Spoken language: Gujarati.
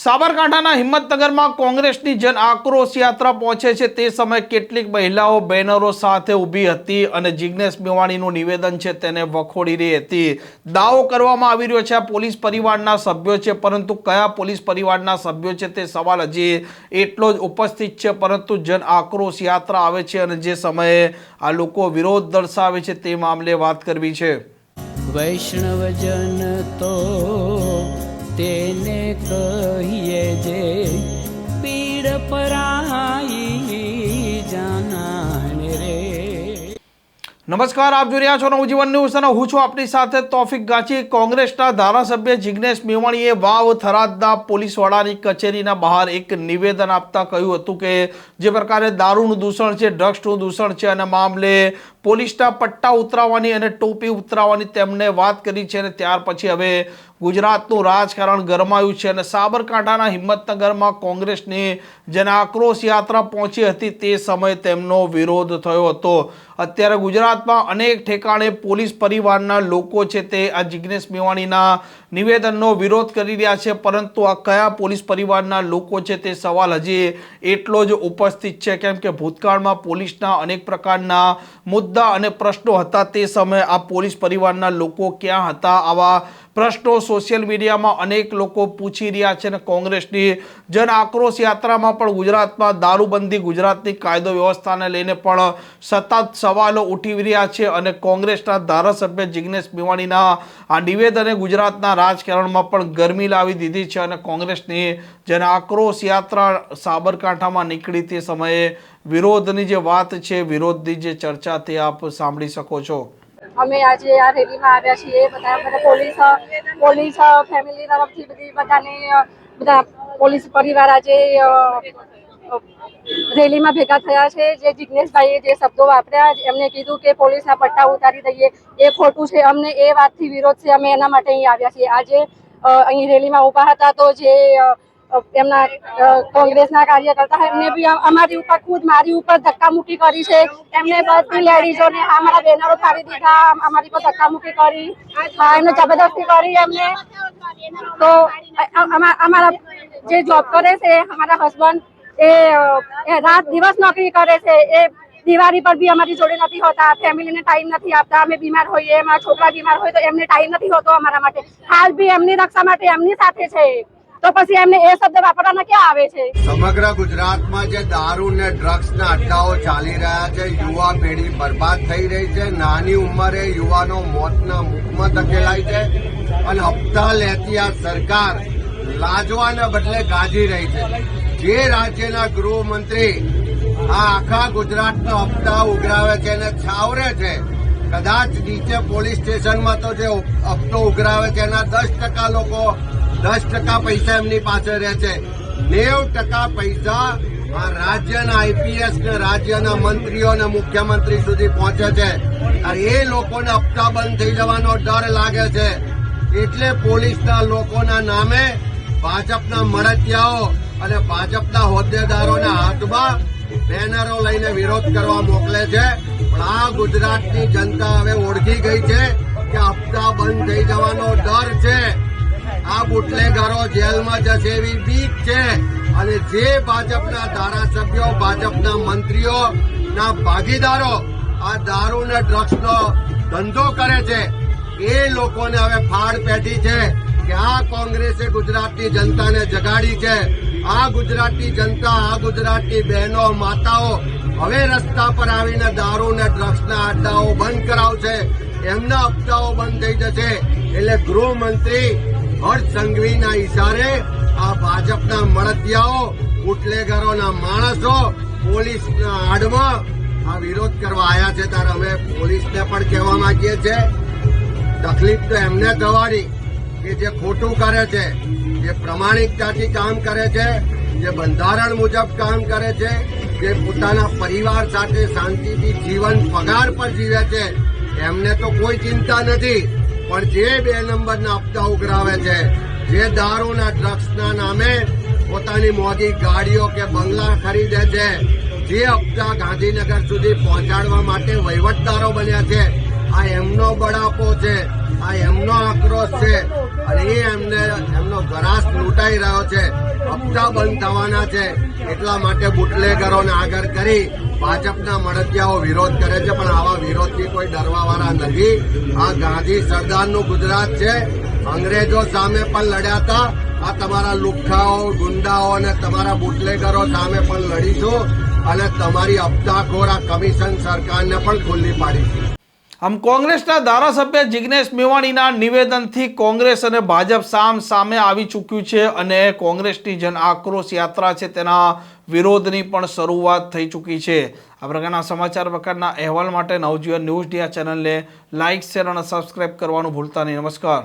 સાબરકાંઠાના હિંમતનગરમાં કોંગ્રેસની જન આક્રોશ યાત્રા પહોંચે છે. તે સમયે કેટલીક મહિલાઓ બેનરો સાથે ઊભી હતી અને જિજ્ઞેશ મેવાણીનું નિવેદન છે તેને વખોડી રહી હતી. દાવો કરવામાં આવી રહ્યો છે, આ પોલીસ પરિવારના સભ્યો છે, પરંતુ કયા પોલીસ પરિવારના સભ્યો છે તે સવાલ હજી એટલો જ ઉપસ્થિત છે, પરંતુ જન આક્રોશ યાત્રા આવે છે અને જે સમયે આ લોકો વિરોધ દર્શાવે છે તે મામલે વાત કરવી છે. વૈષ્ણવજન તો તેને કહીએ જે પીડ પરાઈ જાનાને રે. નમસ્કાર, આપ જોઈ રહ્યા છો નવજીવન ન્યૂઝ અને હું છું આપની સાથે તોફિક ગાચી. કોંગ્રેસના ધારાસભ્ય જિજ્ઞેશ મેવાણીએ વાવ થરાદના પોલીસ વડાની કચેરીના બહાર એક નિવેદન આપતા કહ્યું હતું કે જે પ્રકારે દારૂનું દૂષણ છે, ડ્રગ્સનું દૂષણ છે અને મામલે પોલીસના પટ્ટા ઉતરાવવાની અને ટોપી ઉતરાવવાની તેમણે વાત કરી છે અને ત્યાર પછી હવે ગુજરાતનું રાજકારણ ગરમાયું છે અને સાબરકાંઠાના હિંમતનગરમાં કોંગ્રેસની જેને આક્રોશ યાત્રા પહોંચી હતી તે સમયે તેમનો વિરોધ થયો હતો. અત્યારે ગુજરાતમાં અનેક ઠેકાણે પોલીસ પરિવારના લોકો છે તે આ જિજ્ઞેશ મેવાણીના નિવેદનનો વિરોધ કરી રહ્યા છે, પરંતુ આ કયા પોલીસ પરિવારના લોકો છે તે સવાલ હજી એટલો જ ઉપસ્થિત છે. કેમ કે ભૂતકાળમાં પોલીસના અનેક પ્રકારના મુદ્દા અને પ્રશ્નો હતા તે સમયે આ પોલીસ પરિવારના લોકો ક્યાં હતા? આવા પ્રશ્નો સોશિયલ મીડિયામાં અનેક લોકો પૂછી રહ્યા છે અને કોંગ્રેસની જન આક્રોશ યાત્રામાં પણ ગુજરાતમાં દારૂબંધી, ગુજરાતની કાયદો વ્યવસ્થાને લઈને પણ સતત સવાલો ઉઠી રહ્યા છે અને કોંગ્રેસના ધારાસભ્ય જિજ્ઞેશ મેવાણીના આ નિવેદને ગુજરાતના રાજકારણમાં પણ ગરમી લાવી દીધી છે અને કોંગ્રેસની જન આક્રોશ યાત્રા સાબરકાંઠામાં નીકળી તે સમયે વિરોધની જે વાત છે, વિરોધની જે ચર્ચા તે આપ સાંભળી શકો છો. અમે આજે આ રેલીમાં આવ્યા છીએ. બધા બધા પોલીસ પોલીસ ફેમિલી તરફથી બધી બધાને બધા પોલીસ પરિવાર આજે રેલીમાં ભેગા થયા છે. જે જિજ્ઞેશભાઈએ જે શબ્દો વાપર્યા, એમને કીધું કે પોલીસના પટ્ટા ઉતારી દઈએ. એ ખોટું છે. અમને એ વાતથી વિરોધ છે. અમે એના માટે અહીં આવ્યા છીએ. આજે અહીં રેલીમાં ઊભા હતા તો જે એમના કોંગ્રેસના કાર્યકર્તા એમને બી અમારી ઉપર ખુદ મારી ઉપર ધક્કામુક્કી કરી છે. એમને બધી લેડીઝોને અમારા બેનરો ફાડી દીધા, અમારી પર ધક્કામુક્કી કરી. હા, એમને જબરદસ્તી કરી એમને. તો અમારા જે જોબ કરે છે, અમારા હસબન્ડ એ રાત દિવસ નોકરી કરે છે. એ દિવાળી પર બી અમારી જોડે નથી હોતા, ફેમિલીને ટાઈમ નથી આપતા. અમે બીમાર હોઈએ અમારા છોકરા બીમાર હોય તો એમને ટાઈમ નથી હોતો અમારા માટે. હાલ બી એમની રક્ષા માટે એમની સાથે છે. તો પછી એમને એ શબ્દ વાપરવાના ક્યાં આવે છે? સમગ્ર ગુજરાતમાં જે દારૂ ને ડ્રગ્સ ના અડ્ડાઓ ચાલી રહ્યા છે, યુવા પેઢી બરબાદ થઈ રહી છે, નાની ઉંમરે યુવાનો મોતના મુખમાં ધકેલાય છે અને હપ્તા લેતી આ સરકાર લાજવાના બદલે ગાજી રહી છે. જે રાજ્યના ગૃહમંત્રી આ આખા ગુજરાતનો હપ્તા ઉઘરાવે છે અને છાવરે છે, કદાચ નીચે પોલીસ સ્ટેશનમાં તો જે હપ્તો ઉઘરાવે છે, એના દસ ટકા લોકો દસ ટકા પૈસા એમની પાસે રહે છે. નેવ ટકા પૈસા આ રાજ્યના આઈપીએસ ને રાજ્યના મંત્રીઓ અને મુખ્યમંત્રી સુધી પહોંચે છે. એ લોકોને હપ્તા બંધ થઈ જવાનો ડર લાગે છે. એટલે પોલીસના લોકોના નામે ભાજપના મળતિયાઓ અને ભાજપના હોદ્દેદારોના હાથમાં બેનરો લઈને વિરોધ કરવા મોકલે છે. પણ આ ગુજરાતની જનતા હવે ઓળખી ગઈ છે કે હપ્તા બંધ થઈ જવાનો ડર આ બુટલેગરો જેલમાં જશે એવી બીક છે. અને જે ભાજપના ધારાસભ્યો, ભાજપના મંત્રીઓના ભાગીદારો આ દારૂ ને ડ્રગ્સનો ધંધો કરે છે, એ લોકોને હવે ફાળ પેટી છે કે આ કોંગ્રેસે ગુજરાતની જનતાને જગાડી છે. આ ગુજરાતની જનતા, આ ગુજરાતની બહેનો, માતાઓ હવે રસ્તા પર આવીને દારૂ ને ડ્રગ્સના અડ્ડાઓ બંધ કરાવશે. એમના હપ્તાઓ બંધ થઈ જશે. એટલે ગૃહમંત્રી હર્ષ સંઘવીના ઇશારે આ ભાજપના મળતિયાઓ, બુટલેગરોના માણસો પોલીસના આડમાં આ વિરોધ કરવા આવ્યા છે. ત્યારે અમે પોલીસને પણ કહેવા માંગીએ છીએ. તકલીફ તો એમને થવાની કે જે ખોટું કરે છે, જે પ્રમાણિકતાથી કામ કરે છે, જે બંધારણ મુજબ કામ કરે છે, જે પોતાના પરિવાર સાથે શાંતિથી જીવન પગાર પર જીવે છે, એમને તો કોઈ ચિંતા નથી. પણ જે બે નંબરના હપ્તા ઉઘરાવે છે, જે દારૂના ડ્રગ્સના નામે પોતાની મોંઘી ગાડીઓ કે બંગલા ખરીદે છે, જે હપ્તા ગાંધીનગર સુધી પહોંચાડવા માટે વહીવટદારો બન્યા છે. આ એમનો બળાપો છે. આ એમનો આક્રોશ છે અને એ એમને એમનો ગરાસ લૂંટાઈ રહ્યો છે. હપ્તા બંધ થવાના છે. એટલા માટે બુટલેગરોને આગળ કરી ભાજપના મળતિયાઓ વિરોધ કરે છે. પણ આવા વિરોધથી કોઈ ડરવાવાળા નથી. આ ગાંધી સરદારનું ગુજરાત છે. અંગ્રેજો સામે પણ લડ્યા હતા. આ તમારા લુખ્ખાઓ, ગુંડાઓ અને તમારા બુટલેગરો સામે પણ લડીશું અને તમારી હપ્તાખોર આ કમિશન સરકારને પણ ખુલ્લી પાડીશું. આમ કોંગ્રેસના ધારાસભ્ય જિગ્નેશ મેવાણીના નિવેદનથી કોંગ્રેસ અને ભાજપ સામ સામે આવી ચૂક્યું છે અને કોંગ્રેસની જન આક્રોશ યાત્રા છે તેના વિરોધની પણ શરૂઆત થઈ ચૂકી છે. આ પ્રકારના સમાચાર પ્રકારના અહેવાલ માટે નવજીવન ન્યૂઝ ડિયા ચેનલને લાઇક, શેર અને સબસ્ક્રાઇબ કરવાનું ભૂલતા નહીં. નમસ્કાર.